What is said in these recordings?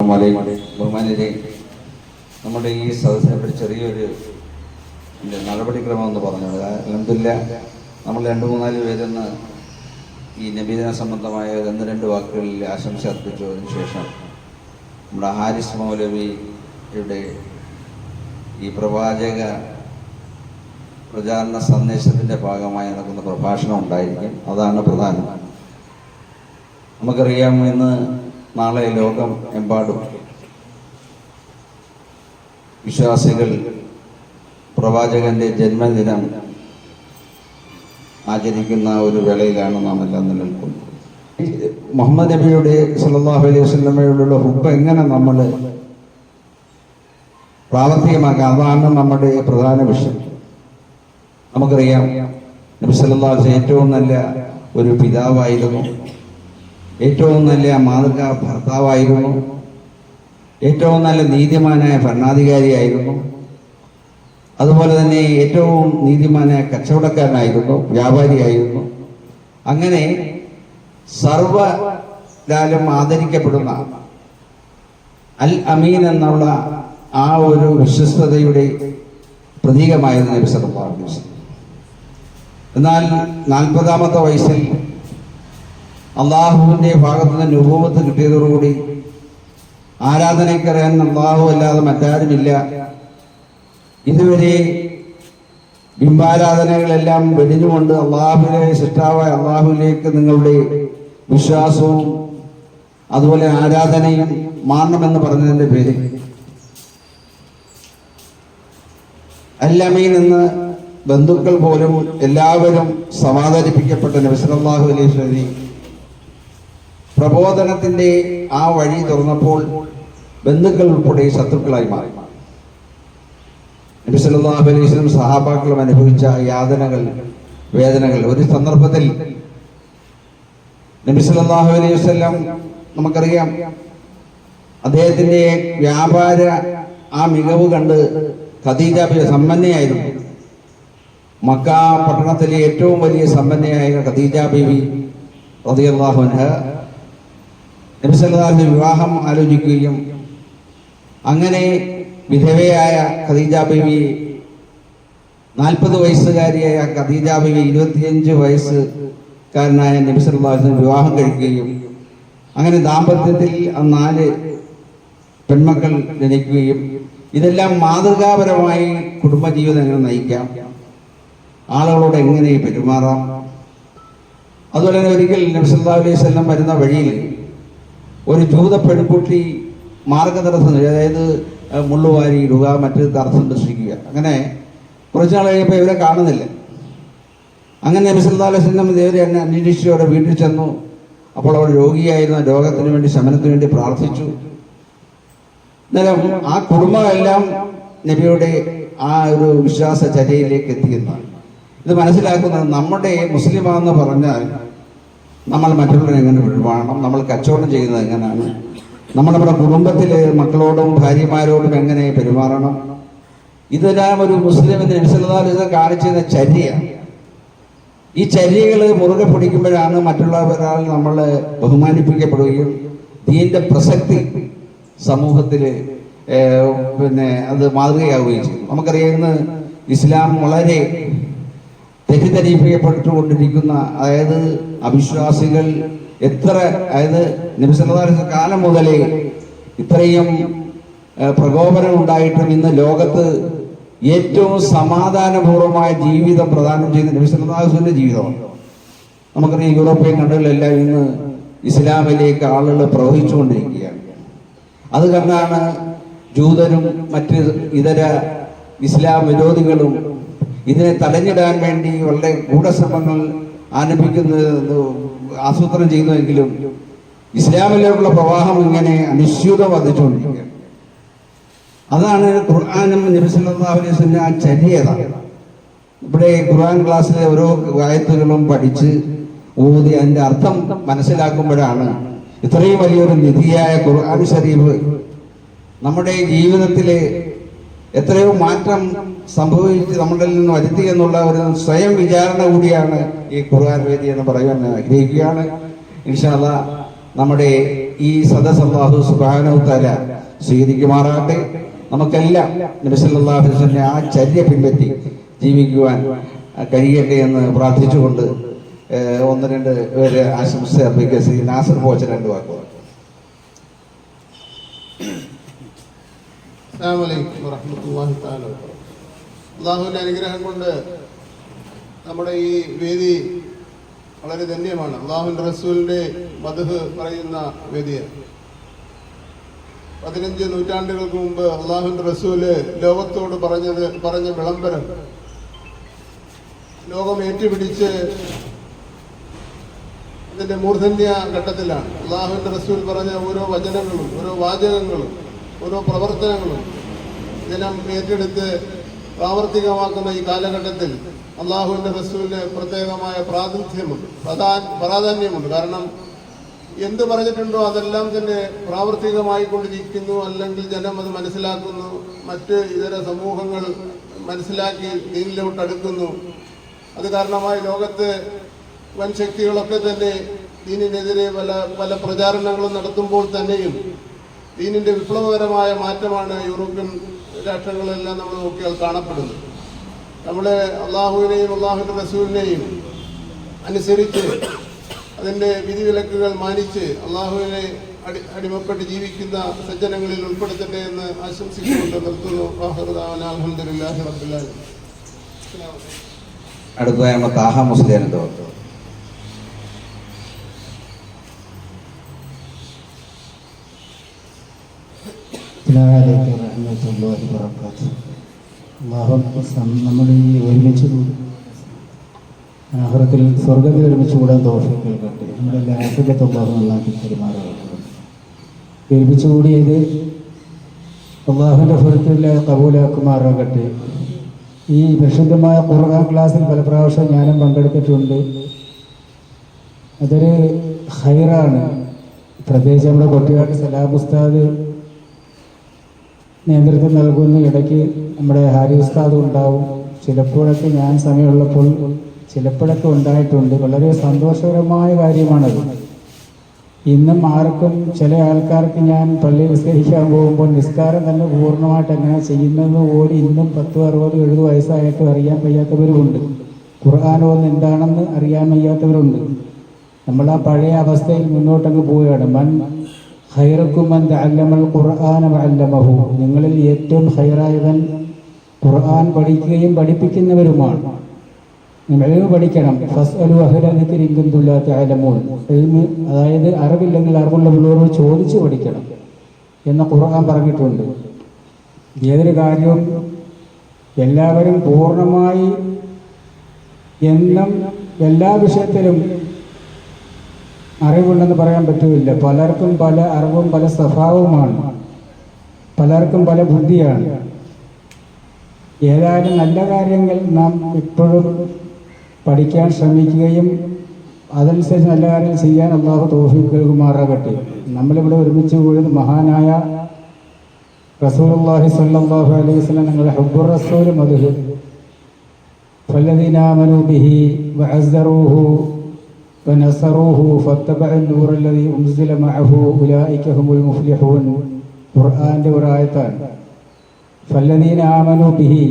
ബഹുമാനിരെ നമ്മുടെ ഈ സദസ്സിനെ പറ്റി ചെറിയൊരു നടപടിക്രമം എന്ന് പറഞ്ഞത് അലഹമില്ല നമ്മൾ രണ്ട് മൂന്നാൽ പേരെന്ന് ഈ നബീദിന സംബന്ധമായ ഒന്ന് രണ്ട് വാക്കുകളിൽ ആശംസ അർപ്പിച്ചതിന് ശേഷം നമ്മുടെ ഹാരിസ് മൗലവിയുടെ ഈ പ്രവാചക പ്രചാരണ സന്ദേശത്തിന്റെ ഭാഗമായി നടക്കുന്ന പ്രഭാഷണം ഉണ്ടായിരിക്കും. അതാണ് പ്രധാനം. നമുക്കറിയാം ഇന്ന് നാളെ ലോകം എമ്പാടും വിശ്വാസികൾ പ്രവാചകന്റെ ജന്മദിനം ആചരിക്കുന്ന ഒരു വേളയിലാണ് നാം എല്ലാം നിലനിൽക്കുന്നത്. മുഹമ്മദ് നബിയുടെ സല്ലല്ലാഹു അലൈഹി വസ്ലമയോടുള്ള ഹുബ് എങ്ങനെ നമ്മൾ പ്രാവർത്തികമാക്കുക അതാണ് നമ്മുടെ പ്രധാന വിഷയം. നമുക്കറിയാം നബി സല്ലാസ് ഏറ്റവും നല്ല ഒരു പിതാവായിരുന്നു. ഏറ്റവും നല്ല മാതൃകാ ഭർത്താവായിരുന്നു. ഏറ്റവും നല്ല നീതിമാനായ ഭരണാധികാരിയായിരുന്നു. അതുപോലെ തന്നെ ഏറ്റവും നീതിമാനായ കച്ചവടക്കാരനായിരുന്നു വ്യാപാരിയായിരുന്നു. അങ്ങനെ സർവകാലം ആദരിക്കപ്പെടുന്ന അൽ അമീൻ എന്നുള്ള ആ ഒരു വിശ്വസ്തതയുടെ പ്രതീകമായിരുന്നു നബി സല്ലല്ലാഹു അലൈഹി വസല്ലം. എന്നാൽ നാൽപ്പതാമത്തെ വയസ്സിൽ അള്ളാഹുവിന്റെ ഭാഗത്തു നിന്ന് രൂപത്ത് കിട്ടിയതോടുകൂടി ആരാധനയ്ക്കറിയാൻ അള്ളാഹു അല്ലാതെ മറ്റാരുമില്ല. ഇതുവരെ ബിംബാരാധനകളെല്ലാം വെടിഞ്ഞുകൊണ്ട് അള്ളാഹുലെ സൃഷ്ടാവായ അള്ളാഹുവിലേക്ക് നിങ്ങളുടെ വിശ്വാസവും അതുപോലെ ആരാധനയും മാറണമെന്ന് പറഞ്ഞതിന്റെ പേര് അല്ലമയിൽ നിന്ന് ബന്ധുക്കൾ പോലും എല്ലാവരും സമാധാനിപ്പിക്കപ്പെട്ട നബിസലാഹു അലൈഹി സ്വലി പ്രബോധനത്തിന്റെ ആ വഴി തുറന്നപ്പോൾ ബന്ധുക്കൾ ഉൾപ്പെടെ ശത്രുക്കളായി മാറി. നബി സല്ലല്ലാഹു അലൈഹി സഹാബാക്കളും അനുഭവിച്ച യാതനകൾ വേദനകൾ. ഒരു സന്ദർഭത്തിൽ നബി സല്ലല്ലാഹു അലൈഹി വസല്ലം നമുക്കറിയാം അദ്ദേഹത്തിന്റെ വ്യാപാര ആ മികവ് കണ്ട് ഖദീജ സമ്പന്നയായിരുന്നു. മക്ക പട്ടണത്തിലെ ഏറ്റവും വലിയ സമ്പന്നയായ ഖദീജ ബീവി റളിയല്ലാഹു അൻഹ നബി സല്ലല്ലാഹു അലൈഹി വിവാഹം ആലോചിക്കുകയും അങ്ങനെ വിധവയായ ഖദീജ ബീവി നാൽപ്പത് വയസ്സുകാരിയായ ഖദീജ ബീവി ഇരുപത്തിയഞ്ച് വയസ്സുകാരനായ നബി സല്ലല്ലാഹു അലൈഹി വസല്ലം വിവാഹം കഴിക്കുകയും അങ്ങനെ ദാമ്പത്യത്തിൽ ആ നാല് പെൺമക്കൾ ജനിക്കുകയും ഇതെല്ലാം മാതൃകാപരമായി കുടുംബജീവിതം എങ്ങനെ നയിക്കാം? ആളുകളോട് എങ്ങനെ പെരുമാറാം? അതുപോലെ തന്നെ ഒരിക്കൽ നബി സല്ലല്ലാഹു അലൈഹി വസല്ലം വരുന്ന വഴിയിൽ ഒരു ജൂത പെൺകുട്ടി മാർഗതടസ്സം അതായത് മുള്ളുവാരി ഇടുക മറ്റ് തടസ്സം ദർശിക്കുക അങ്ങനെ കുറച്ച് നാൾ കഴിഞ്ഞപ്പോൾ ഇവരെ കാണുന്നില്ല. അങ്ങനെ നബി സല്ലല്ലാഹു അലൈഹി വസല്ലം ഇവരെ എന്നെ അന്വേഷിച്ചു അവിടെ വീട്ടിൽ ചെന്നു. അപ്പോൾ അവൾ രോഗിയായിരുന്ന. രോഗത്തിന് വേണ്ടി ശമനത്തിന് വേണ്ടി പ്രാർത്ഥിച്ചു. അന്നേരം ആ കുടുംബമെല്ലാം നബിയുടെ ആ ഒരു വിശ്വാസ ചര്യയിലേക്ക് എത്തിയെന്നാണ് ഇത് മനസ്സിലാക്കുന്നത് നമ്മുടെ മുസ്ലിമാന്ന് പറഞ്ഞാൽ നമ്മൾ മറ്റുള്ളവരെ എങ്ങനെ ഒഴിവാണം നമ്മൾ കച്ചവടം ചെയ്യുന്നത് എങ്ങനെയാണ്? നമ്മൾ നമ്മുടെ കുടുംബത്തിലെ മക്കളോടും ഭാര്യമാരോടും എങ്ങനെ പെരുമാറണം? ഇതെല്ലാം ഒരു മുസ്ലിമിന് നബിസല്ലാ കാണിച്ചിരുന്ന ചര്യ ഈ ചര്യകൾ മുറുകെ പിടിക്കുമ്പോഴാണ് മറ്റുള്ളവരാൽ നമ്മൾ ബഹുമാനിപ്പിക്കപ്പെടുകയും ദീന്റെ പ്രസക്തി സമൂഹത്തിൽ പിന്നെ അത് മാതൃകയാവുകയും ചെയ്യും. നമുക്കറിയാവുന്ന ഇസ്ലാം വളരെ തെറ്റിദ്ധരിപ്പിക്കപ്പെട്ടുകൊണ്ടിരിക്കുന്ന അതായത് അവിശ്വാസികൾ എത്ര അതായത് നിമിഷ കാലം മുതലേ ഇത്രയും പ്രകോപനം ഉണ്ടായിട്ടും ഇന്ന് ലോകത്ത് ഏറ്റവും സമാധാനപൂർവമായ ജീവിതം പ്രദാനം ചെയ്ത നബിസല്ലാഹുവിന്റെ ജീവിതമാണ്. നമുക്കറിയാം യൂറോപ്യൻ കണ്ടുകളിലെല്ലാം ഇന്ന് ഇസ്ലാമിലേക്ക് ആളുകൾ പ്രവഹിച്ചുകൊണ്ടിരിക്കുകയാണ്. അത് കണ്ടാണ് ജൂതരും മറ്റ് ഇതര ഇസ്ലാം വിരോധികളും ഇതിനെ തടഞ്ഞിടാൻ വേണ്ടി വളരെ ഗൂഢശ്രമങ്ങൾ ആരംഭിക്കുന്നത് ആസൂത്രണം ചെയ്യുന്നുവെങ്കിലും ഇസ്ലാമിലേക്കുള്ള പ്രവാഹം ഇങ്ങനെ അനിശ്ചിതം വർദ്ധിച്ചുകൊണ്ടിരിക്കുകയാണ്. അതാണ് ഖുർആാനും നബിസല്ലാസ്ലിന്റെ ആ ചര്യത ഇവിടെ ഖുർആൻ ക്ലാസ്സിലെ ഓരോ ആയത്തുകളും പഠിച്ച് ഊതി അതിന്റെ അർത്ഥം മനസ്സിലാക്കുമ്പോഴാണ് ഇത്രയും വലിയൊരു നിധിയായ ഖുർആൻ ഷരീഫ് നമ്മുടെ ജീവിതത്തിൽ എത്രയോ മാറ്റം സംഭവിച്ച് നമ്മളിൽ നിന്ന് വരുത്തി എന്നുള്ള ഒരു സ്വയം വിചാരണ കൂടിയാണ് ഈ ഖുർആൻ വേദി എന്ന് പറയാൻ ഞാൻ ആഗ്രഹിക്കുകയാണ്. ഇൻഷാല്ല നമ്മുടെ ഈ സദസല്ലാഹു അള്ളാഹു സുബാനു തല സ്വീകരിക്കുമാറാകട്ടെ. നമുക്കെല്ലാം നബിസല്ലാഹുലിന്റെ ആ ചര്യ പിൻപറ്റി ജീവിക്കുവാൻ കഴിയട്ടെ എന്ന് പ്രാർത്ഥിച്ചുകൊണ്ട് ഒന്ന് രണ്ട് പേര് ആശംസ അർപ്പിക്കുക. ശ്രീ നാസർ പോച്ച രണ്ട് വാക്കുകൾ. വബറകാതുഹു. അള്ളാഹുവിന്റെ അനുഗ്രഹം കൊണ്ട് നമ്മുടെ ഈ വേദി വളരെ ധന്യമാണ്. അള്ളാഹുവിന്റെ റസൂലിന്റെ മധുഹ് പറയുന്ന വേദിയാണ് പതിനഞ്ച് നൂറ്റാണ്ടുകൾക്ക് മുമ്പ് അള്ളാഹുവിന്റെ റസൂൽ ലോകത്തോട് പറഞ്ഞത് പറഞ്ഞ വിളംബരം ലോകം ഏറ്റുപിടിച്ച് അതിന്റെ മൂർധന്യ ഘട്ടത്തിലാണ്. അള്ളാഹുവിന്റെ റസൂൽ പറഞ്ഞ ഓരോ വചനങ്ങളും ഓരോ വാചകങ്ങളും ഓരോ പ്രവർത്തനങ്ങളും ജനം ഏറ്റെടുത്ത് പ്രാവർത്തികമാക്കുന്ന ഈ കാലഘട്ടത്തിൽ അള്ളാഹുവിന്റെ റസൂലിന് പ്രത്യേകമായ പ്രാതിനിധ്യമുണ്ട്. പ്രധാ പ്രാധാന്യമുണ്ട്. കാരണം എന്ത് പറഞ്ഞിട്ടുണ്ടോ അതെല്ലാം തന്നെ പ്രാവർത്തികമായിക്കൊണ്ടിരിക്കുന്നു. അല്ലെങ്കിൽ ജനം അത് മനസ്സിലാക്കുന്നു. മറ്റ് ഇതര സമൂഹങ്ങൾ മനസ്സിലാക്കി ദീനിലോട്ട് അടുക്കുന്നു. അത് കാരണമായി ലോകത്ത് വൻ ശക്തികളൊക്കെ തന്നെ ദീനിനെതിരെ പല പല പ്രചാരണങ്ങളും നടത്തുമ്പോൾ തന്നെയും ദീനിന്റെ വിപ്ലവകരമായ മാറ്റമാണ് യൂറോപ്യൻ രാഷ്ട്രങ്ങളെല്ലാം നമ്മൾ നോക്കിയാൽ കാണപ്പെടുന്നത്. നമ്മൾ അള്ളാഹുവിനെയും അള്ളാഹുവിന്റെ റസൂലിനെയും അനുസരിച്ച് അതിന്റെ വിധിവിലക്കുകൾ മാനിച്ച് അള്ളാഹുവിനെ അടി അടിമപ്പെട്ട് ജീവിക്കുന്ന സജ്ജനങ്ങളിൽ ഉൾപ്പെടുത്തട്ടെ എന്ന് ആശംസിച്ചുകൊണ്ട് നിർത്തുന്നു. അലൈക്കും. അടുത്തതായി നമ്മുടെ താഹ മുസ്ലിം രണ്ട് വാക്കുകൾ അസ്സലാമലൈക്കും വറഹ്മത്തുള്ളാഹി വബറകാതുഹു. അല്ലാഹു സം- നമ്മൾ ഈ ഒരുമിച്ച് കൂടി ആഹ്റത്തിൽ സ്വർഗത്തിൽ ഒരുമിച്ച് കൂടാൻ ദോഷം കേൾക്കട്ടെ നമ്മുടെ ലാഫിലത്തെ അള്ളാഹു നന്നാക്കി പെരുമാറുകയുള്ളൂ ഒരുമിച്ച് കൂടിയത് അള്ളാഹുവിന്റെ ഫലത്തിലെ കബൂലാക്കുമാറാകട്ടെ. ഈ പരിശുദ്ധമായ ഖുർആൻ ക്ലാസ്സിൽ പല പ്രാവശ്യം ഞാനും പങ്കെടുത്തിട്ടുണ്ട്. അതൊരു ഹൈറാണ്. പ്രത്യേകിച്ച് നമ്മുടെ കുട്ടികളുടെ സലാം ഉസ്താദ് നേതൃത്വം നൽകുന്ന ഇടയ്ക്ക് നമ്മുടെ ഹാരി ഉസ്താദ് ഉണ്ടാവും. ചിലപ്പോഴൊക്കെ ഞാൻ സമയമുള്ളപ്പോൾ ചിലപ്പോഴൊക്കെ ഉണ്ടായിട്ടുണ്ട്. വളരെ സന്തോഷകരമായ കാര്യമാണത്. ഇന്നും ആർക്കും ചില ആൾക്കാർക്ക് ഞാൻ പള്ളി നിസ്കരിക്കാൻ പോകുമ്പോൾ നിസ്കാരം തന്നെ പൂർണമായിട്ട് എങ്ങനെ ചെയ്യുന്നതെന്ന് പോലും ഇന്നും പത്തും അറുപത് എഴുപത് വയസ്സായിട്ടും അറിയാൻ വയ്യാത്തവരുമുണ്ട്. ഖുർആൻ ഒന്ന് എന്താണെന്ന് അറിയാൻ വയ്യാത്തവരുണ്ട്. നമ്മൾ ആ പഴയ അവസ്ഥയിൽ മുന്നോട്ടങ്ങ് പോവുകയാണ്. മൻ ഖൈറക്കും മൻ തഅല്ലമൽ ഖുർആന വഅല്ലമഹു. നിങ്ങളിൽ ഏറ്റവും ഖൈറായവൻ ഖുർആൻ പഠിക്കുകയും പഠിപ്പിക്കുന്നവരുമാണ്. നിങ്ങൾ പഠിക്കണം. ഫസ്അലു അഹ്ല ദിക്രി ഇൻ കുന്തും ലാ തഅലമൂൻ. ഇൽമ് അതായത് അറിവില്ലെങ്കിൽ അറിവുള്ളവരോട് ചോദിച്ച് പഠിക്കണം എന്ന് ഖുർആൻ പറഞ്ഞിട്ടുണ്ട്. ഏതൊരു കാര്യവും എല്ലാവരും പൂർണമായി എന്നും എല്ലാ വിഷയത്തിലും അറിവുണ്ടെന്ന് പറയാൻ പറ്റില്ല. പലർക്കും പല അറിവും പല സ്വഭാവവുമാണ്. പലർക്കും പല ബുദ്ധിയാണ്. ഏതായാലും നല്ല കാര്യങ്ങൾ നാം ഇപ്പോഴും പഠിക്കാൻ ശ്രമിക്കുകയും അതനുസരിച്ച് നല്ല കാര്യങ്ങൾ ചെയ്യാൻ അള്ളാഹു തോഫീക്ക് നൽകുമാറാകട്ടെ. നമ്മളിവിടെ ഒരുമിച്ച് കൂടുന്ന മഹാനായ റസൂലുള്ളാഹി സ്വല്ലല്ലാഹു അലൈഹി വസല്ലം നിങ്ങളുടെ ഹബ്ബുർ റസൂലും മധു ഫല്ലദീനാമനു ബിഹി വഅസ്ദറൂഹു وعزروه ونصروه فاتبعوا النور الذي أنزل معه أولئك هم المفلحون ഖുർആന്റെ ഒരു ആയത്താണ് ഫല്ലദീന ആമനു ബിഹി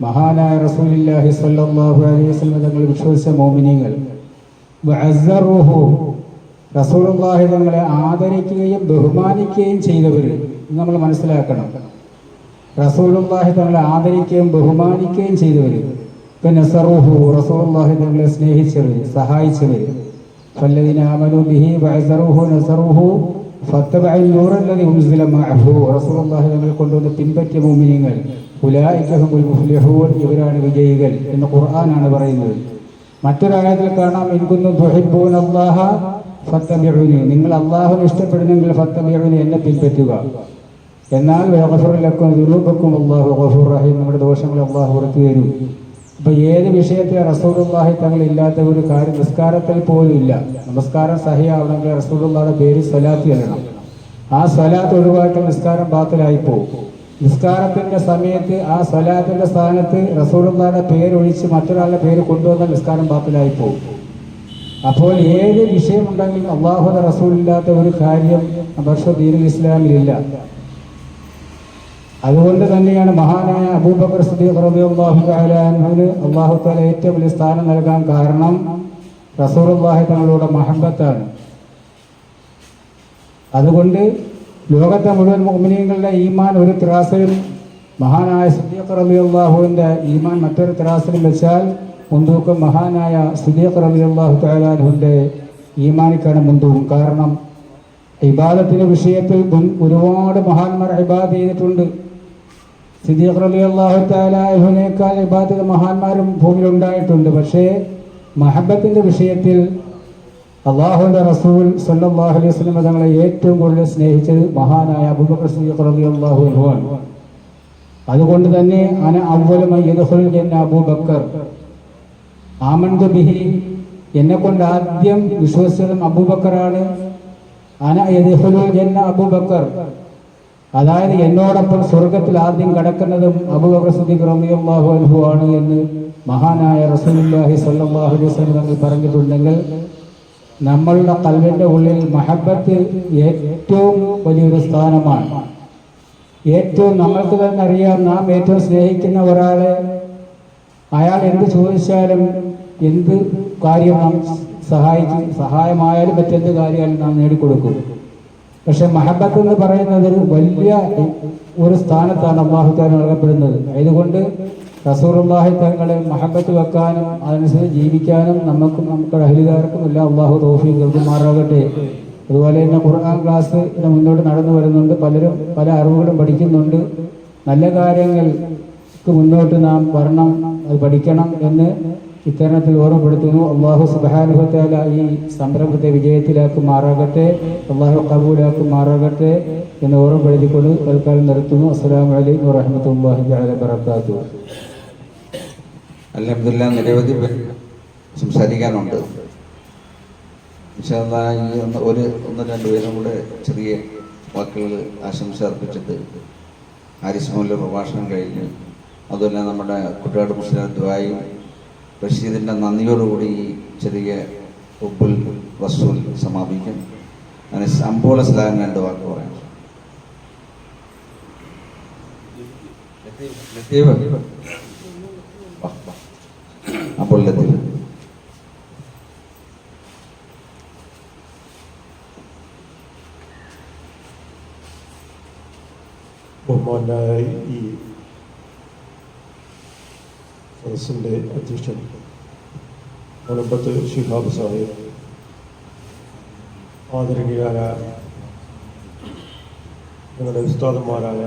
മഹാനായ റസൂലുള്ളാഹി സ്വല്ലല്ലാഹു അലൈഹി വസല്ലം തങ്ങൾ വിശ്വസിച്ച മോമിനികൾ വഅസ്സറുഹു റസൂലുള്ളാഹി തങ്ങളെ ആദരിക്കുകയും ബഹുമാനിക്കുകയും ചെയ്തവർ ഇത് നമ്മൾ മനസ്സിലാക്കണം റസൂലുള്ളാഹി തങ്ങളെ ആദരിക്കുകയും ബഹുമാനിക്കുകയും ചെയ്തവർ പിന്നെ നസറുഹു റസൂലുള്ളാഹി തങ്ങളെ സ്നേഹിച്ചവർ സഹായിച്ചവർ ഫല്ലദീന ആമനു ബിഹി വഅസ്സറുഹു നസറുഹു ഫത്തബഅ النور الذي انزل معه റസൂലുള്ളാഹി തങ്ങൾ കൊണ്ടുവന്ന പിൻപറ്റിയ മുഅ്മിനീങ്ങൾ ഉലൈക ഹുമുൽ മുഫ്ലിഹൂൻ ഇവരാണ് വിജയികൾ എന്ന് ഖുർആനാണ് പറയുന്നത് മറ്റൊരായത്തിൽ കാണാം ഇൻകുന്നു തുഹിബ്ബൂന അല്ലാഹ ഫത്തബിഉനി നിങ്ങൾ അല്ലാഹുവിനെ ഇഷ്ടപ്പെടുന്നെങ്കിൽ ഫത്തബിഉനി എന്നെ പിൻപറ്റുക എന്നാൽ യഗ്ഫിറുലക്കും ദുനൂബക്കും അല്ലാഹു ഗഫൂർ റഹീം നമ്മുടെ ദോഷങ്ങൾ അല്ലാഹു പുറത്തു തരും അപ്പൊ ഏത് വിഷയത്തിൽ റസൂലുള്ളാഹി തങ്ങൾ ഇല്ലാത്ത ഒരു കാര്യം നിസ്കാരത്തിൽ പോലും ഇല്ല. നമസ്കാരം സഹിയാവണമെങ്കിൽ റസൂലുള്ളാഹിയുടെ പേര് സ്വലാത്തി എഴുതണം. ആ സ്വലാത്ത് ഒഴിവാക്കി നിസ്കാരം ബാത്തിലായി പോകും. നിസ്കാരത്തിന്റെ സമയത്ത് ആ സ്വലാത്തിന്റെ സ്ഥാനത്ത് പേര് ഒഴിച്ച് മറ്റൊരാളുടെ പേര് കൊണ്ടുവന്നാൽ നിസ്കാരം ബാത്തിലായി പോകും. അപ്പോൾ ഏത് വിഷയമുണ്ടെങ്കിലും അള്ളാഹുദ റസൂൽ ഇല്ലാത്ത ഒരു കാര്യം പക്ഷെ ദീനുൽ ഇസ്ലാമിലില്ല അതുകൊണ്ട് തന്നെയാണ് മഹാനായ അബൂബക്കർ അള്ളാഹു തആല ഏറ്റവും വലിയ സ്ഥാനം നൽകാൻ കാരണം റസൂലുള്ളാഹി തങ്ങളുടെ മഹബത്താണ്. അതുകൊണ്ട് ലോകത്തെ മുഴുവൻ മുഅ്മിനീങ്ങളുടെ ഈമാൻ ഒരു ത്രാസിലും മഹാനായ സദീഖ് റളിയല്ലാഹുവിന്റെ ഈമാൻ മറ്റൊരു ത്രാസിലും വെച്ചാൽ മുന്തൂക്കം മഹാനായ സദീഖ് റളിയല്ലാഹു അള്ളാഹു അൻഹുവിന്റെ ഈമാനിക്കാണ് മുൻതൂക്കം. കാരണം ഇബാദത്തിന്റെ വിഷയത്തിൽ ഒരുപാട് മഹാന്മാർ ഇബാദ് ചെയ്തിട്ടുണ്ട്. സിദ്ദീഖ് റളിയല്ലാഹു അള്ളാഹു താലാഹുനേക്കാൾ ഇബാദത്ത് മഹാന്മാരും ഭൂമിയിൽ ഉണ്ടായിട്ടുണ്ട് പക്ഷേ മഹബത്തിന്റെ വിഷയത്തിൽ അള്ളാഹുന്റെ റസൂൽ സല്ലാഹു അലൈഹി വസല്ലം തങ്ങളെ ഏറ്റവും കൂടുതൽ സ്നേഹിച്ചത് മഹാനായ അബൂബക്കർ സിദ്ദീഖ് അൻഹു ആണ് അതുകൊണ്ട് തന്നെ അന അബൂബക്കർ. ആമന്തു ബിഹി. എന്നെ കൊണ്ട് ആദ്യം വിശ്വസിച്ചതും അബൂബക്കറാണ്. അന യദ്ഖുലുൽ ജന്ന അബൂബക്കർ. അതായത് എന്നോടൊപ്പം സ്വർഗത്തിൽ ആദ്യം കടക്കുന്നതും അബൂബക്കർ റമിയല്ലാഹു അൻഹു ആണ് എന്ന് മഹാനായ റസൂലുള്ളാഹി സ്വല്ലല്ലാഹു അലൈഹി തങ്ങൾ പറഞ്ഞിട്ടുണ്ടെങ്കിൽ നമ്മളുടെ കൽവിന്റെ ഉള്ളിൽ മഹബത്ത് ഏറ്റവും വലിയൊരു സ്ഥാനമാണ്. ഏറ്റവും നമ്മൾക്ക് തന്നെ അറിയാം നാം ഏറ്റവും സ്നേഹിക്കുന്ന ഒരാളെ അയാൾ എന്ത് ചോദിച്ചാലും എന്ത് കാര്യം നാം സഹായിക്കും സഹായമായാലും മറ്റെന്ത് കാര്യമായാലും നാം നേടിക്കൊടുക്കും. പക്ഷെ മഹബത്ത് എന്ന് പറയുന്നത് ഒരു വലിയ ഒരു സ്ഥാനത്താണ് അള്ളാഹുത്താൻ നൽകപ്പെടുന്നത്. അതുകൊണ്ട് റസൂറുല്ലാഹി തങ്ങളെ മഹബത്ത് വെക്കാനും അതനുസരിച്ച് ജീവിക്കാനും നമുക്കും നമുക്ക് അഹലികാർക്കും എല്ലാം അള്ളാഹു തോഫി നൽകുമാറാകട്ടെ. അതുപോലെ തന്നെ ഖുർആൻ ക്ലാസ് മുന്നോട്ട് നടന്നു വരുന്നുണ്ട്. പലരും പല അറിവുകളും പഠിക്കുന്നുണ്ട്. നല്ല കാര്യങ്ങൾക്ക് മുന്നോട്ട് നാം വരണം അത് പഠിക്കണം എന്ന് ഇത്തരണത്തിൽ ഓർമ്മപ്പെടുത്തുന്നു. അള്ളാഹു സുബാനുഭത്താല ഈ സംരംഭത്തെ വിജയത്തിലാക്കുമാറാകട്ടെ അള്ളാഹു കബൂലാക്കുമാറാകട്ടെ എന്ന് ഓർമ്മപ്പെടുത്തിക്കൊണ്ട് തൽക്കാലം നിർത്തുന്നു. അസ്സലാമു വലൈക്കും വറഹമത്തല്ലാഹി വബറകാതുഹു. അലഹമില്ല നിരവധി സംസാരിക്കാനുണ്ട്. ഒരു ഒന്ന് രണ്ട് പേരും കൂടെ ചെറിയ വാക്കുകൾ ആശംസ അർപ്പിച്ചിട്ട് ഹാരിസ് പ്രഭാഷണം കഴിഞ്ഞ്. അതുപോലെ നമ്മുടെ കുട്ടികളുടെ മുസ്ലിം ദ്വായും റഷീദിന്റെ നന്ദിയോടുകൂടി ഈ ചെറിയ ഉപ്പുൽ റസൂൽ സമാപിക്കും അങ്ങനെ സമ്പൂർണ സ്ഥലം രണ്ട് വാക്ക് പറയാം. അപ്പോൾ ലത്തീഫ്. ബഹുമാനായി ഈ സദസ്സിന്റെ അധ്യക്ഷൻ. മുളമ്പത്ത് ഷിഹാബ് സാഹിബ്. ആദരണീയരായ ഞങ്ങളുടെ ഉസ്താദന്മാരായ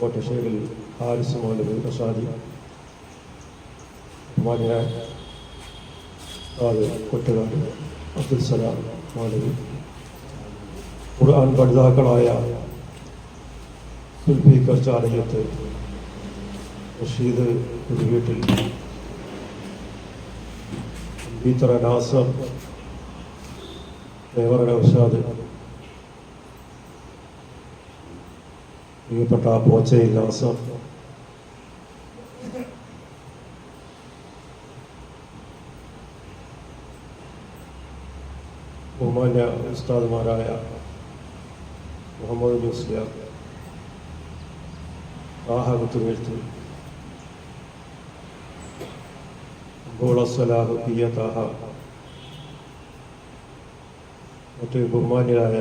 കോട്ടശ്ശേരിൽ ഹാരിസ് മൗലവി പ്രസാദി മാന്യ കൊട്ടുകാട് അബ്ദുൽ സലാം മൗലവി ഖുർആൻ പഠിതാക്കളായ സുൽഫീഖർ ചാലയത്ത് റഷീദ് വീട്ടിൽ ബീത്തറ നാസർ ദേവറ നൗഷാദ് പ്രിയപ്പെട്ട പോച്ചയിൽ നാസർ ബഹുമാന്യ ഉസ്താദുമാരായ മുഹമ്മദ് മുസ്ലിയാർ താഹ കുത്തുവീഴ്ത്ത് സലാഹ് പിയ താഹ മറ്റ് ബഹുമാന്യരായ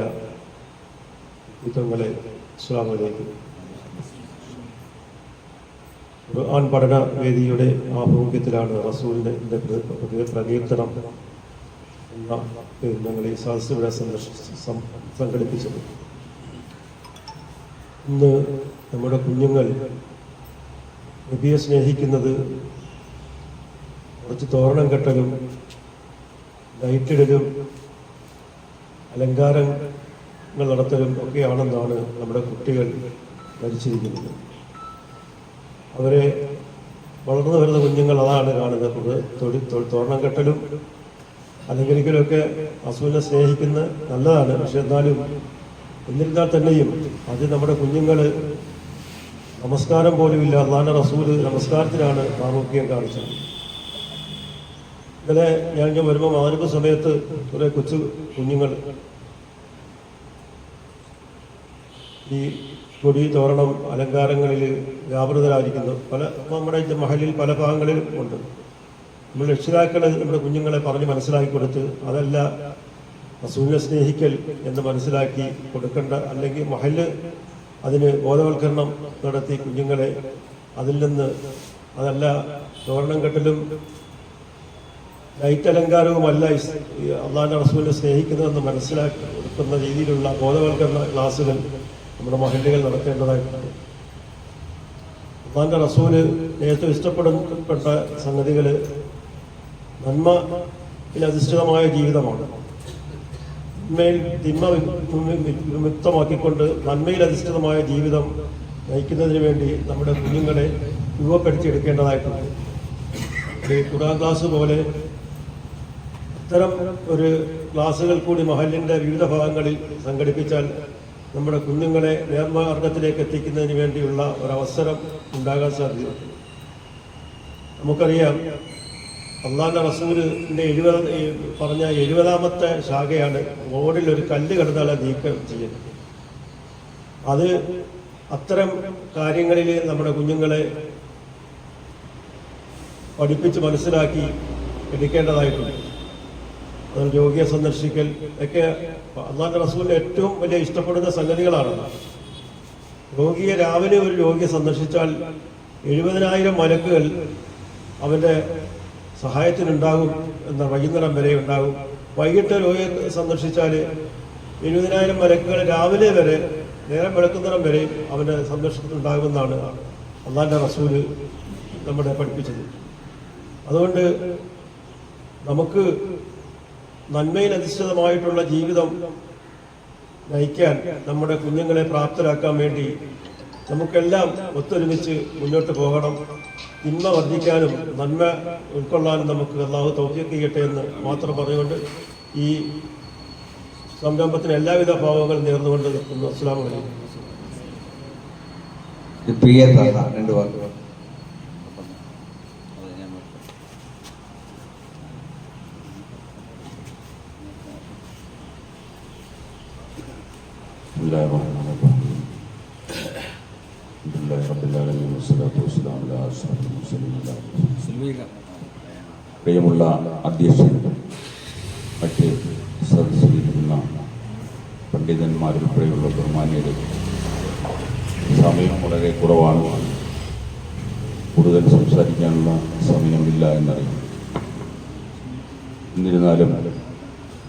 യുദ്ധങ്ങളെ ഇസ്ലാമിലേക്ക് ഖുർആൻ പഠന വേദിയുടെ ആഭിമുഖ്യത്തിലാണ് റസൂലിന്റെ പ്രകീർത്തനം എന്ന ഞങ്ങൾ ഈ സദസ് സംഘടിപ്പിച്ചത്. ഇന്ന് നമ്മുടെ കുഞ്ഞുങ്ങൾ നബിയെ സ്നേഹിക്കുന്നത് കുറച്ച് തോരണം കെട്ടലും ലൈറ്റിടലും അലങ്കാരങ്ങൾ നടത്തലും ഒക്കെയാണെന്നാണ് നമ്മുടെ കുട്ടികൾ ധരിച്ചിരിക്കുന്നത്. അവരെ വളർന്നു വരുന്ന കുഞ്ഞുങ്ങൾ അതാണ് കാണുന്നത്. തൊഴിൽ തോരണം കെട്ടലും അലങ്കരിക്കലൊക്കെ അസുവിനെ സ്നേഹിക്കുന്ന നല്ലതാണ്. പക്ഷെ എന്നാലും എന്നിരുന്നാൽ തന്നെയും അത് നമ്മുടെ കുഞ്ഞുങ്ങൾ നമസ്കാരം പോലും ഇല്ല അള്ളാന്റെ റസൂൽ നമസ്കാരത്തിനാണ് പ്രാമുഖ്യം കാണിച്ചത്. ഇന്നലെ ഞാൻ ഇങ്ങനെ വരുമ്പോൾ മാനവ സമയത്ത് കുറേ കൊച്ചു കുഞ്ഞുങ്ങൾ ഈ കൊടി തോരണം അലങ്കാരങ്ങളിൽ വ്യാപൃതരായിരിക്കുന്നു. പല നമ്മുടെ മഹലിൽ പല ഭാഗങ്ങളിലും ഉണ്ട്. നമ്മൾ രക്ഷിതാക്കൾ നമ്മുടെ കുഞ്ഞുങ്ങളെ പറഞ്ഞ് മനസ്സിലാക്കി കൊടുത്ത് അതല്ല അസൂയ സ്നേഹിക്കൽ എന്ന് മനസ്സിലാക്കി കൊടുക്കേണ്ട അല്ലെങ്കിൽ മഹൽ അതിന് ബോധവൽക്കരണം നടത്തി കുഞ്ഞുങ്ങളെ അതിൽ നിന്ന് അതല്ല തോരണം കെട്ടലും ലൈറ്റ് അലങ്കാരവുമല്ല ഇസ്- റസൂലിനെ സ്നേഹിക്കുന്നതെന്ന് മനസ്സിലാക്കുന്ന രീതിയിലുള്ള ബോധവൽക്കരണ ക്ലാസ്സുകൾ നമ്മുടെ മഹല്ലുകൾ നടത്തേണ്ടതായിട്ടുണ്ട്. അള്ളാഹിന്റെ റസൂൽ ഏറ്റവും ഇഷ്ടപ്പെടപ്പെട്ട സംഗതികൾ നന്മയിൽ അധിഷ്ഠിതമായ ജീവിതമാണ്. നന്മയിൽ തിന്മ വിമുക്തമാക്കിക്കൊണ്ട് നന്മയിൽ അധിഷ്ഠിതമായ ജീവിതം നയിക്കുന്നതിന് വേണ്ടി നമ്മുടെ കുഞ്ഞുങ്ങളെ രൂപപ്പെടുത്തിയെടുക്കേണ്ടതായിട്ടുണ്ട്. ഖുറാൻ ക്ലാസ് പോലെ ഇത്തരം ഒരു ക്ലാസുകൾ കൂടി മഹലിന്റെ വിവിധ ഭാഗങ്ങളിൽ സംഘടിപ്പിച്ചാൽ നമ്മുടെ കുഞ്ഞുങ്ങളെ നേർമാർഗത്തിലേക്ക് എത്തിക്കുന്നതിന് വേണ്ടിയുള്ള ഒരവസരം ഉണ്ടാകാൻ സാധ്യത. നമുക്കറിയാം അള്ളാന്റെ റസൂലിന്റെ എഴുപത് പറഞ്ഞ എഴുപതാമത്തെ ശാഖയാണ് റോഡിൽ ഒരു കല്ല് കിടന്നാൽ നീക്കം ചെയ്യുന്നത്. അത് അത്തരം കാര്യങ്ങളിൽ നമ്മുടെ കുഞ്ഞുങ്ങളെ പഠിപ്പിച്ച് മനസ്സിലാക്കി എടുക്കേണ്ടതായിട്ടുണ്ട്. രോഗിയെ സന്ദർശിക്കൽ ഒക്കെ അള്ളാഹ് റസൂലിന് ഏറ്റവും വലിയ ഇഷ്ടപ്പെടുന്ന സംഗതികളാണ്. രോഗിയെ രാവിലെ ഒരു രോഗിയെ സന്ദർശിച്ചാൽ എഴുപതിനായിരം മലക്കുകൾ അവന്റെ സഹായത്തിനുണ്ടാകും എന്ന വൈകുന്നേരം വരെ ഉണ്ടാകും. വൈകിട്ട് രോഗിയെ സന്ദർശിച്ചാൽ എഴുപതിനായിരം മലക്കുകൾ രാവിലെ വരെ നേരം വെളുക്കുന്നിടം വരെ അവന്റെ സന്ദർശനത്തിനുണ്ടാകുമെന്നാണ് അള്ളാന്റെ റസൂൽ നമ്മുടെ പഠിപ്പിച്ചത്. അതുകൊണ്ട് നമുക്ക് നന്മയിൽ അധിഷ്ഠിതമായിട്ടുള്ള ജീവിതം നയിക്കാൻ നമ്മുടെ കുഞ്ഞുങ്ങളെ പ്രാപ്തരാക്കാൻ വേണ്ടി നമുക്കെല്ലാം ഒത്തൊരുമിച്ച് മുന്നോട്ട് പോകണം. തിന്മ വർദ്ധിക്കാനും നന്മ ഉൾക്കൊള്ളാനും നമുക്ക് അള്ളാഹു തൗഫീഖ് ചെയ്യട്ടെ എന്ന് മാത്രം പറഞ്ഞുകൊണ്ട് ഈ സംരംഭത്തിന് എല്ലാവിധ ഭാവങ്ങളും നേർന്നുകൊണ്ട് നിൽക്കുന്നു. അസ്സാം വലൈക്കും പ്രിയ രണ്ട് വാക്കുകൾ بسم الله الرحمن الرحيم الحمد لله رب العالمين والصلاة والسلام على أشرف المرسلين പ്രിയമുള്ള അധ്യക്ഷൻ മറ്റ് സദസ്സിലിരിക്കുന്ന പണ്ഡിതന്മാരുൾപ്പെടെയുള്ള ബഹുമാന്യരെ സമയം വളരെ കുറവാണ് കൂടുതൽ സംസാരിക്കാനുള്ള സമയമില്ല എന്നറിയാം എന്നിരുന്നാലും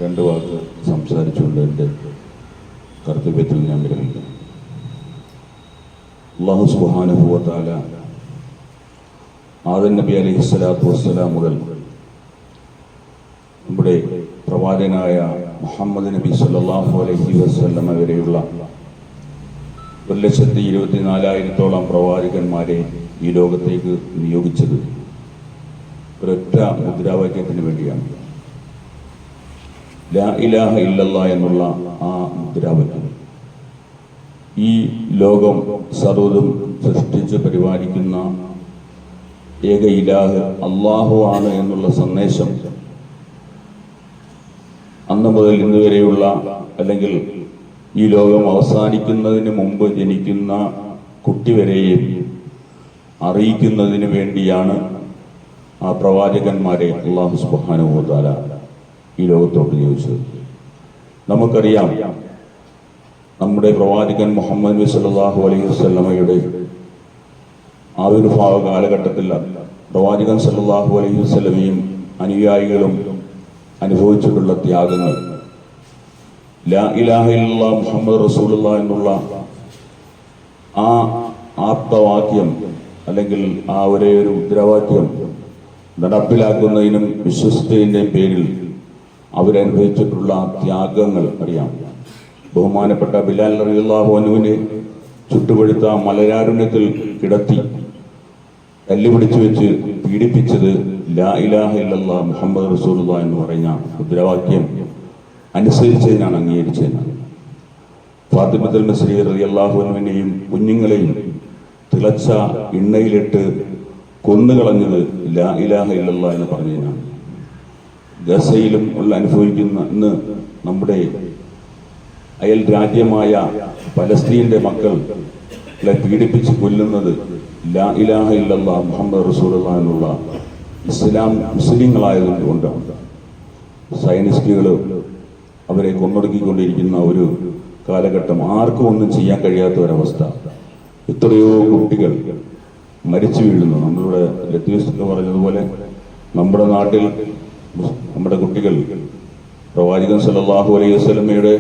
രണ്ട് വാക്ക് സംസാരിച്ചുകൊണ്ട് എൻ്റെ കർത്തവ്യത്തിൽ ഞാൻ വിരമിക്കുന്നു. അള്ളാഹു സുബാനുഭവത്താല ആദൻ നബി അലൈഹി സ്വലാത്തു വസ്സലാം മുതൽ നമ്മുടെ പ്രവാചകനായ മുഹമ്മദ് നബി സല്ലാഹു അലൈഹി വസ്ലമ വരെയുള്ള ഒരു ലക്ഷത്തി ഇരുപത്തിനാലായിരത്തോളം പ്രവാചകന്മാരെ ഈ ലോകത്തേക്ക് നിയോഗിച്ചത് ഒരൊറ്റ മുദ്രാവാക്യത്തിന് വേണ്ടിയാണ്. ലാ ഇലാഹ ഇല്ലല്ല എന്നുള്ള ആ മുദ്രാവാക്യം ഈ ലോകം സർവതും സൃഷ്ടിച്ച് പരിപാലിക്കുന്ന ഏക ഇലാഹ് അള്ളാഹു ആണ് എന്നുള്ള സന്ദേശം അന്ന് മുതൽ ഇന്ന് വരെയുള്ള അല്ലെങ്കിൽ ഈ ലോകം അവസാനിക്കുന്നതിന് മുമ്പ് ജനിക്കുന്ന കുട്ടി വരെയും അറിയിക്കുന്നതിന് വേണ്ടിയാണ് ആ പ്രവാചകന്മാരെ അള്ളാഹു സുബാനുഭൂതാല ഈ ലോകത്തോട്ട് നിയോഗിച്ചത്. നമുക്കറിയാം നമ്മുടെ പ്രവാചകൻ മുഹമ്മദ് നബി സല്ലല്ലാഹു അലൈഹി വസല്ലമയുടെ ആവിർഭാവ കാലഘട്ടത്തിൽ പ്രവാചകൻ സല്ലാഹു അലൈഹി വസല്ലമയും അനുയായികളും അനുഭവിച്ചിട്ടുള്ള ത്യാഗങ്ങൾ. ലാ ഇലാഹ മുഹമ്മദ് റസൂലുള്ള എന്നുള്ള ആ ആപ്തവാക്യം അല്ലെങ്കിൽ ആ ഒരേ ഒരു മുദ്രാവാക്യം നടപ്പിലാക്കുന്നതിനും വിശ്വസിച്ചതിന്റെയും പേരിൽ അവരനുഭവിച്ചിട്ടുള്ള ത്യാഗങ്ങൾ അറിയാം. ബഹുമാനപ്പെട്ട ബിലാൽ അൻഹുവിനെ ചുട്ടുപഴുത്ത മലരാരുണ്യത്തിൽ കിടത്തി തല്ലുപിടിച്ചു വെച്ച് പീഡിപ്പിച്ചത് ലാ ഇലാഹ ഇല്ലല്ലാ മുഹമ്മദ് റസൂലുള്ള എന്ന് പറഞ്ഞ മുദ്രാവാക്യം അനുസരിച്ചതിനാണ് അംഗീകരിച്ചതിനാണ് ഫാത്തിമത്തുൽ റളിയല്ലാഹു അൻഹുവിനെയും കുഞ്ഞുങ്ങളെയും തിളച്ച എണ്ണയിലിട്ട് കൊന്നുകളഞ്ഞത് ലാ ഇലാഹ ഇല്ലല്ലാ എന്ന് പറഞ്ഞതിനാണ്. ഗസയിലും ഉള്ള അനുഭവിക്കുന്ന ഇന്ന് നമ്മുടെ അയൽ രാജ്യമായ പലസ്തീന്റെ മക്കളെ പീഡിപ്പിച്ച് കൊല്ലുന്നത് ലാ ഇലാഹ ഇല്ലല്ലാ മുഹമ്മദ് റസൂലുള്ള എന്നുള്ള ഇസ്ലാം മുസ്ലിങ്ങളായതുകൊണ്ടാണ്. സയനിസ്റ്റുകൾ അവരെ കൊന്നൊടുക്കിക്കൊണ്ടിരിക്കുന്ന ഒരു കാലഘട്ടം ആർക്കും ഒന്നും ചെയ്യാൻ കഴിയാത്ത ഒരവസ്ഥ എത്രയോ കുട്ടികൾ മരിച്ചു വീഴുന്നു. നമ്മളിവിടെ ലത്തീസ് പറഞ്ഞതുപോലെ നമ്മുടെ നാട്ടിൽ നമ്മുടെ കുട്ടികൾ പ്രവാചകൻ സല്ലല്ലാഹു അലൈഹി വസല്ലമയുടെ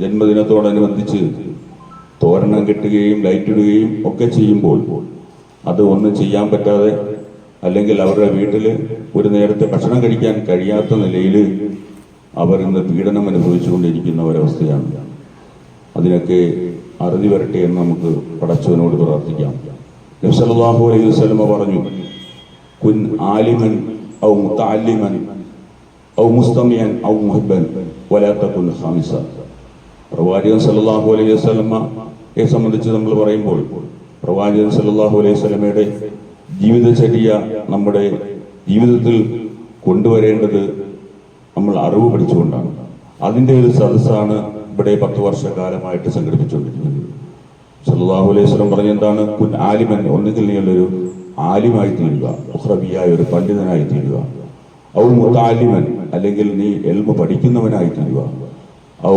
ജന്മദിനത്തോടനുബന്ധിച്ച് തോരണം കെട്ടുകയും ലൈറ്റ് ഇടുകയും ഒക്കെ ചെയ്യുമ്പോൾ അത് ഒന്നും ചെയ്യാൻ പറ്റാതെ അല്ലെങ്കിൽ അവരുടെ വീട്ടിൽ ഒരു നേരത്തെ ഭക്ഷണം കഴിക്കാൻ കഴിയാത്ത നിലയിൽ അവർ ഇന്ന് പീഡനം അനുഭവിച്ചുകൊണ്ടിരിക്കുന്ന ഒരവസ്ഥയാണ്. അതിനൊക്കെ അറുതി വരട്ടെ എന്ന് നമുക്ക് പടച്ചവനോട് പ്രാർത്ഥിക്കാം. നബ്സല്ലാഹു അലൈഹി വസല്ലമ പറഞ്ഞു കുൻ ആലിമൻ ഔ മുത്തഅല്ലിമൻ ഔ മുസ്തമിയൻ ഔ محبا വലാ തകുൻ ഖാമിസ പ്രവാചകൻ സല്ലല്ലാഹു അലൈഹി വസ്ലമയെ സംബന്ധിച്ച് നമ്മൾ പറയുമ്പോൾ പ്രവാചകൻ സല്ലല്ലാഹു അലൈഹി വസല്ലമയുടെ ജീവിതചര്യ നമ്മുടെ ജീവിതത്തിൽ കൊണ്ടുവരേണ്ടത് നമ്മൾ അറിവ് പഠിച്ചുകൊണ്ടാണ്. അതിന്റെ ഒരു സദസ്സാണ് ഇവിടെ പത്ത് വർഷക്കാലമായിട്ട് സംഘടിപ്പിച്ചുകൊണ്ടിരിക്കുന്നത്. സല്ലല്ലാഹു അലൈഹി വസല്ലം പറഞ്ഞ എന്താണ്? കുൻ ആലിമൻ ഒന്നുകിൽ നീ ഒരു ആലിമായി തീരുക ഉഹ്റബിയായ ഒരു പണ്ഡിതനായി തീരുക ഔ മുത്താലിമൻ അല്ലെങ്കിൽ നീ എൽമ പഠിക്കുന്നവനായി തീരുക ഔ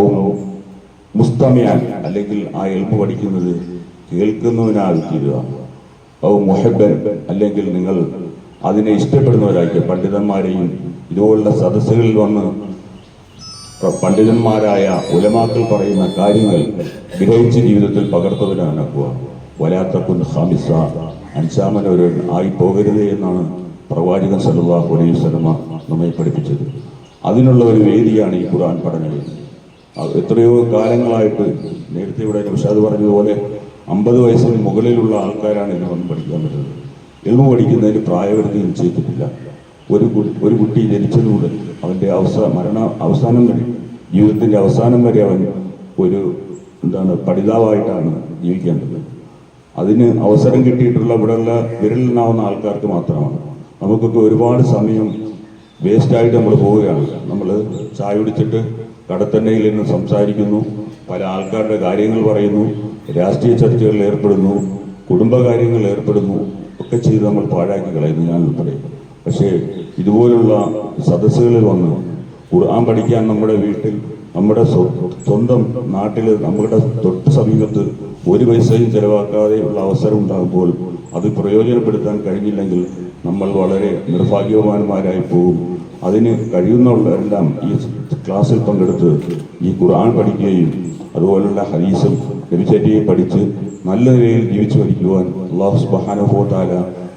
മുസ്തമിയാൻ അല്ലെങ്കിൽ ആ എൽമ പഠിക്കുന്നത് കേൾക്കുന്നവനായി തീരുക. ഔ മൊഹബൻ അല്ലെങ്കിൽ നിങ്ങൾ അതിനെ ഇഷ്ടപ്പെടുന്നവരായിരിക്കും പണ്ഡിതന്മാരെയും ഇതുപോലുള്ള സദസ്സുകളിൽ വന്ന് പണ്ഡിതന്മാരായ ഉലമാക്കൾ പറയുന്ന കാര്യങ്ങൾ ഗ്രഹിച്ച ജീവിതത്തിൽ പകർത്തവനാക്കുക വലാത്തക്കുൻ ഹാമിസ അഞ്ചാമൻ ഒരു ആയി പോകരുത് എന്നാണ് പ്രവാചകൻ സല്ലല്ലാഹു അലൈഹി വസല്ലമ നമ്മെ പഠിപ്പിച്ചത്. അതിനുള്ള ഒരു വേദിയാണ് ഈ ഖുർആൻ പഠനങ്ങൾ. എത്രയോ കാലങ്ങളായിട്ട് നേരത്തെ ഇവിടെ നിഷാദ് പറഞ്ഞതുപോലെ അമ്പത് വയസ്സിന് മുകളിലുള്ള ആൾക്കാരാണ് ഇതിനെ വന്ന് പഠിക്കാൻ പറ്റുന്നത്. എൽമ പഠിക്കുന്നതിന് പ്രായപരിധി നിശ്ചയിച്ചിട്ടില്ല ഒരു ഒരു കുട്ടി ജനിച്ചത് മുതൽ അവന്റെ അവസാന മരണ അവസാനം വരെ ജീവിതത്തിന്റെ അവസാനം വരെ അവൻ ഒരു എന്താണ് പഠിതാവായിട്ടാണ് ജീവിക്കേണ്ടത് അതിന് അവസരം കിട്ടിയിട്ടുള്ള ഇവിടെയുള്ള വിരലിനാവുന്ന ആൾക്കാർക്ക് മാത്രമാണ്. നമുക്കൊക്കെ ഒരുപാട് സമയം വേസ്റ്റായിട്ട് നമ്മൾ പോവുകയാണ്. നമ്മൾ ചായ കുടിച്ചിട്ട് കടത്തണ്ണയിൽ നിന്ന് സംസാരിക്കുന്നു പല ആൾക്കാരുടെ കാര്യങ്ങൾ പറയുന്നു രാഷ്ട്രീയ ചർച്ചകളിൽ ഏർപ്പെടുന്നു കുടുംബകാര്യങ്ങളിൽ ഏർപ്പെടുന്നു ഒക്കെ ചെയ്ത് നമ്മൾ പാഴാക്കി കളയുന്നു ഞാൻ ഉൾപ്പെടെ. പക്ഷേ ഇതുപോലുള്ള സദസ്സുകളിൽ വന്ന് ഖുർആൻ പഠിക്കാൻ നമ്മുടെ വീട്ടിൽ നമ്മുടെ സ്വന്തം നാട്ടിൽ നമ്മുടെ തൊട്ട് സമീപത്ത് ഒരു പൈസയും ചെലവാക്കാതെയുള്ള അവസരം ഉണ്ടാകുമ്പോൾ അത് പ്രയോജനപ്പെടുത്താൻ കഴിഞ്ഞില്ലെങ്കിൽ നമ്മൾ വളരെ നിർഭാഗ്യവാന്മാരായി പോകും അതിന് കഴിയുന്നവരെല്ലാം ഈ ക്ലാസ്സിൽ പങ്കെടുത്ത് ഈ ഖുർആൻ പഠിക്കുകയും അതുപോലുള്ള ഹദീസും ലഭിച്ചറ്റിയെ പഠിച്ച് നല്ല നിലയിൽ ജീവിച്ചു പഠിക്കുവാൻ അള്ളാഹു സുബാനുഭവത്താല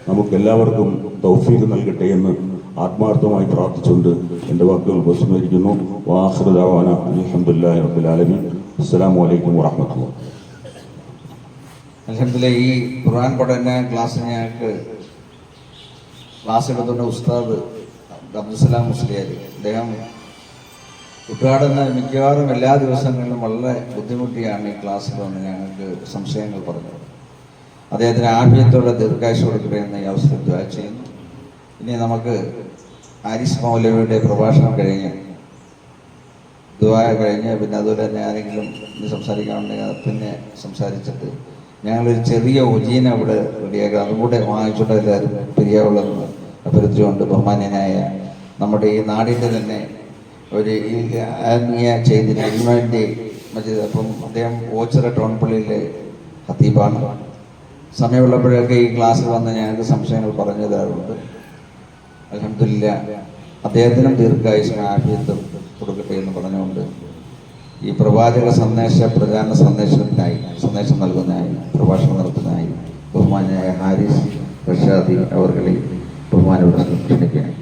നമുക്ക് എല്ലാവർക്കും തൗഫീഖ് നൽകട്ടെ എന്ന് ആത്മാർത്ഥമായി പ്രാർത്ഥിച്ചുകൊണ്ട് എന്റെ വാക്കുകൾ ഉപസംഹരിക്കുന്നു. വാഹൃദാവാന അലഹമുല്ലാ റബുലാലമി അസ്സാം വലൈക്കും വാഹമത്തുള്ള അലഹമില്ല ഈ ഖുർആൻ പഠന ക്ലാസ്സിനെ ഞങ്ങൾക്ക് ക്ലാസ് എടുത്തുകൊണ്ട് ഉസ്താദ് അബ്ദുസലാം മുസ്ലിയാർ അദ്ദേഹം കുട്ടാടുന്ന മിക്കവാറും എല്ലാ ദിവസങ്ങളിലും വളരെ ബുദ്ധിമുട്ടിയാണ് ഈ ക്ലാസ്സിൽ വന്ന് ഞങ്ങൾക്ക് സംശയങ്ങൾ പറഞ്ഞത്. അദ്ദേഹത്തിന് ആഭ്യത്തോടെ ദീർഘായുസ് കൊടുക്കട്ടെ എന്ന് ഈ അവസരം ദ്വാ ചെയ്യുന്നു. ഇനി നമുക്ക് ആരിസ് മൗലവിയുടെ പ്രഭാഷണം കഴിഞ്ഞ് ദുബായ കഴിഞ്ഞ് പിന്നെ അതുപോലെ തന്നെ ആരെങ്കിലും ഇന്ന് സംസാരിക്കാനുണ്ടെങ്കിൽ പിന്നെ സംസാരിച്ചിട്ട് ഞങ്ങളൊരു ചെറിയ ഒജീന ഇവിടെ റെഡിയാക്കുക അതും കൂടെ വാങ്ങിച്ചുകൊണ്ട് എല്ലാവരും പിരിയാവുള്ളതെന്ന് അഭ്യർത്ഥിച്ചുകൊണ്ട് ബഹുമാന്യനായ നമ്മുടെ ഈ നാടിന്റെ തന്നെ ഒരു ആത്മീയ ചെയ്തിന് ഇൽമാന്റെ മജീദ്. അപ്പം അദ്ദേഹം ഓച്ചിറ ടൗൺപള്ളിയിലെ ഹത്തീബാണ് സമയമുള്ളപ്പോഴൊക്കെ ഈ ക്ലാസ്സിൽ വന്ന് ഞങ്ങൾക്ക് സംശയങ്ങൾ പറഞ്ഞു തരാറുണ്ട്. അലഹമില്ല അദ്ദേഹത്തിനും ദീർഘായുസും ആഭ്യന്തം കൊടുക്കട്ടെ എന്ന് പറഞ്ഞുകൊണ്ട് ഈ പ്രവാചക സന്ദേശ പ്രചാരണ സന്ദേശത്തിനായി സന്ദേശം നൽകുന്നതിനായി പ്രഭാഷണം നടത്തുന്നതിനായി ബഹുമാനായ ഹാരിസ് റഷാദി അവർകളെ ബഹുമാനോട് ക്ഷണിക്കുകയാണ്